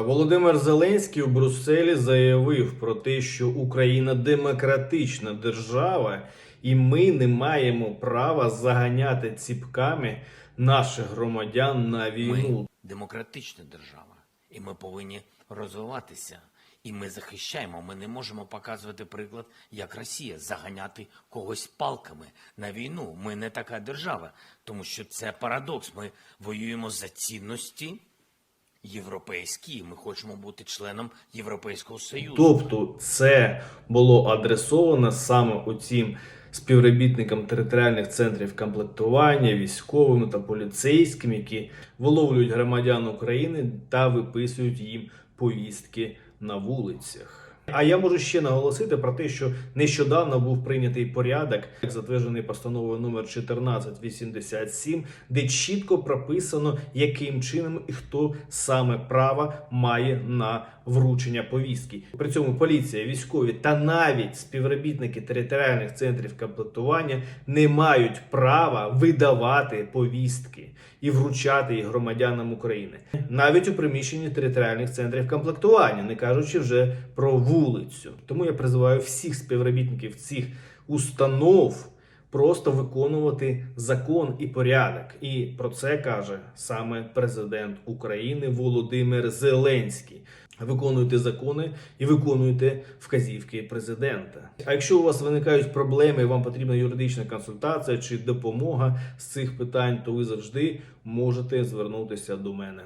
Володимир Зеленський у Брюсселі заявив про те, що Україна демократична держава, і ми не маємо права заганяти ціпками наших громадян на війну. Ми демократична держава, і ми повинні розвиватися. І ми захищаємо. Ми не можемо показувати приклад, як Росія заганяти когось палками на війну. Ми не така держава, тому що це парадокс. Ми воюємо за цінності європейські. і Ми хочемо бути членом Європейського Союзу. Тобто, це було адресовано саме оцім співробітникам територіальних центрів комплектування, військовими та поліцейським, які виловлюють громадян України та виписують їм повістки на вулицях. А я можу ще наголосити про те, що нещодавно був прийнятий порядок, затверджений постановою номер 1487, де чітко прописано, яким чином і хто саме право має на вручення повістки. При цьому поліція, військові та навіть співробітники територіальних центрів комплектування не мають права видавати повістки і вручати їх громадянам України, навіть у приміщенні територіальних центрів комплектування, не кажучи вже про вулицю. Тому я призиваю всіх співробітників цих установ просто виконувати закон і порядок. І про це каже саме президент України Володимир Зеленський. Виконуйте закони і виконуйте вказівки президента. А якщо у вас виникають проблеми, і вам потрібна юридична консультація чи допомога з цих питань, то ви завжди можете звернутися до мене.